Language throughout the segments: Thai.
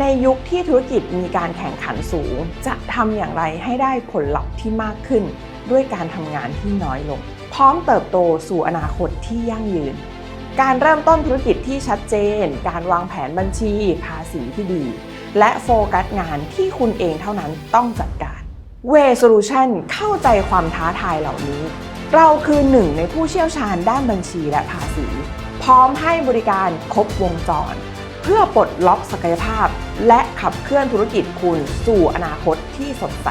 ในยุคที่ธุรกิจมีการแข่งขันสูง จะทำอย่างไรให้ได้ผลลัพธ์ที่มากขึ้น ด้วยการทำงานที่น้อยลง พร้อมเติบโตสู่อนาคตที่ยั่งยืน การเริ่มต้นธุรกิจที่ชัดเจน การวางแผนบัญชี ภาษีที่ดี และโฟกัสงานที่คุณเองเท่านั้นต้องจัดการ Way Solution เข้าใจความท้าทายเหล่านี้ เราคือหนึ่งในผู้เชี่ยวชาญด้านบัญชีและภาษี พร้อมให้บริการครบวงจร เพื่อปลดล็อกศักยภาพ และขับเคลื่อนธุรกิจคุณสู่อนาคตที่สดใส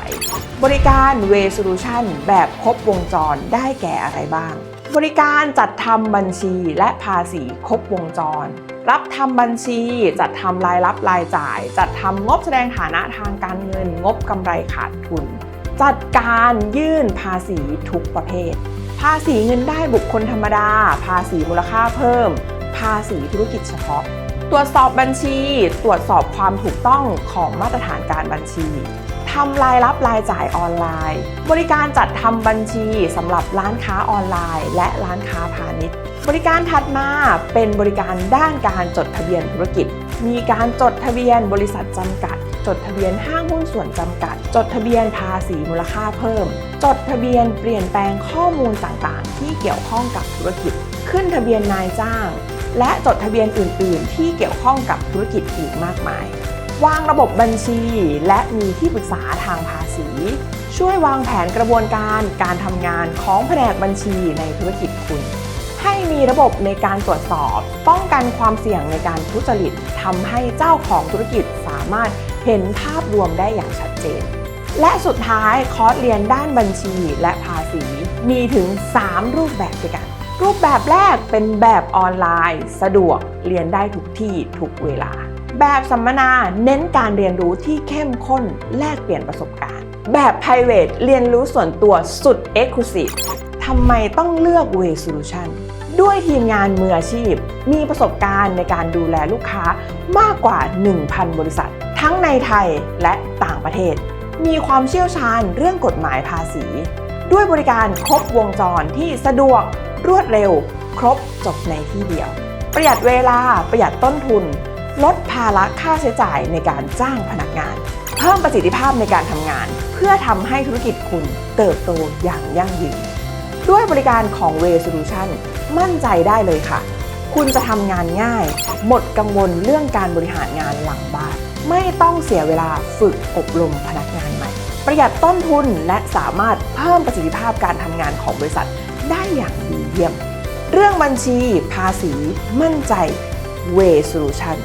บริการ Way Solution แบบครบวงจรได้แก่อะไรบ้าง บริการจัดทำบัญชีและภาษีครบวงจร รับทำบัญชี จัดทำรายรับรายจ่าย จัดทำงบแสดงฐานะทางการเงิน งบกำไรขาดทุน จัดการยื่นภาษีทุกประเภท ภาษีเงินได้บุคคลธรรมดา ภาษีมูลค่าเพิ่ม ภาษีธุรกิจเฉพาะ ตรวจสอบบัญชี ตรวจสอบความถูกต้องของมาตรฐานการบัญชีทำรายรับรายจ่ายออนไลน์ บริการจัดทำบัญชีสำหรับร้านค้าออนไลน์ และร้านค้าพาณิชย์ บริการถัดมาเป็นบริการด้านการจดทะเบียนธุรกิจ มีการจดทะเบียนบริษัทจำกัด จดทะเบียนห้างหุ้นส่วนจำกัด จดทะเบียนภาษีมูลค่าเพิ่ม จดทะเบียนเปลี่ยนแปลงข้อมูลต่างๆ ที่เกี่ยวข้องกับธุรกิจ ขึ้นทะเบียนนายจ้าง และจดทะเบียนอื่น ๆ ที่เกี่ยวข้องกับธุรกิจอีกมากมายวางระบบบัญชี และมีที่ปรึกษาทางภาษี ช่วยวางแผนกระบวนการการทำงานของแผนกบัญชีในธุรกิจคุณ ให้มีระบบในการตรวจสอบ ป้องกันความเสี่ยงในการทุจริตทำให้เจ้าของธุรกิจสามารถเห็นภาพรวมได้อย่างชัดเจน และสุดท้ายคอร์สเรียนด้านบัญชีและภาษีมีถึง 3 รูปแบบด้วยกัน รูปแบบแรกเป็นแบบออนไลน์ สะดวกเรียนได้ทุกที่ทุกเวลา แบบสัมมนาเน้นการเรียนรู้ที่เข้มข้นแลกเปลี่ยนประสบการณ์ แบบ private เรียนรู้ส่วนตัวสุด exclusive ทำไมต้องเลือก Way Solution ด้วยทีมงานมืออาชีพ มีประสบการณ์ในการดูแลลูกค้ามากกว่า 1,000 บริษัท ทั้งในไทยและต่างประเทศ มีความเชี่ยวชาญเรื่องกฎหมายภาษี ด้วยบริการครบวงจรที่สะดวก รวดเร็ว ครบจบในที่เดียว ประหยัดเวลาประหยัดต้นทุน ลดภาระค่าใช้จ่ายในการจ้างพนักงาน เพิ่มประสิทธิภาพในการทำงาน เพื่อทำให้ธุรกิจคุณเติบโตอย่างยั่งยืน ด้วยบริการของ Way Solution มั่นใจได้เลยค่ะ คุณจะทำงานง่าย หมดกังวลเรื่องการบริหารงานหลังบ้านไม่ต้องเสียเวลาฝึกอบรมพนักงานใหม่ ประหยัดต้นทุนและสามารถเพิ่มประสิทธิภาพการทำงานของบริษัท ได้อย่างดีเยี่ยม เรื่องบัญชีภาษีมั่นใจเว Solution